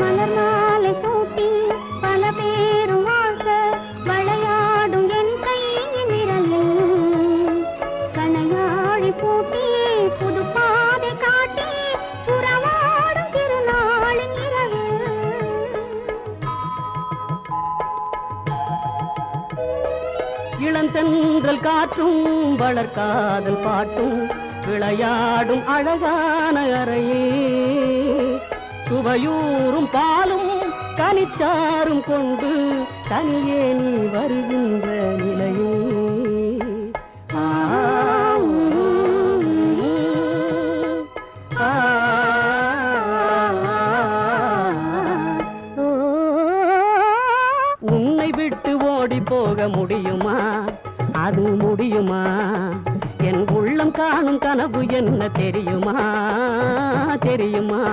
மலர் மாலை சூட்டி பல பேரும் வாழ்க விளையாடும் என் கையின் விரலில் கணையாழி பூட்டி புது பாதை காட்டி புறவாடும் திருநாளின் இரவு. இளந்தென்றல் காற்றும் வளர்க்காதல் பாட்டும் விளையாடும் அழகான அறையே. சுவையூறும் பாலும் கனிச்சாரும் கொண்டு தனியே நீ வருகின்ற நிலையே உன்னை விட்டு ஓடி போக முடியுமா அது முடியுமா என் உள்ளம் காணும் கனவு என்ன தெரியுமா தெரியுமா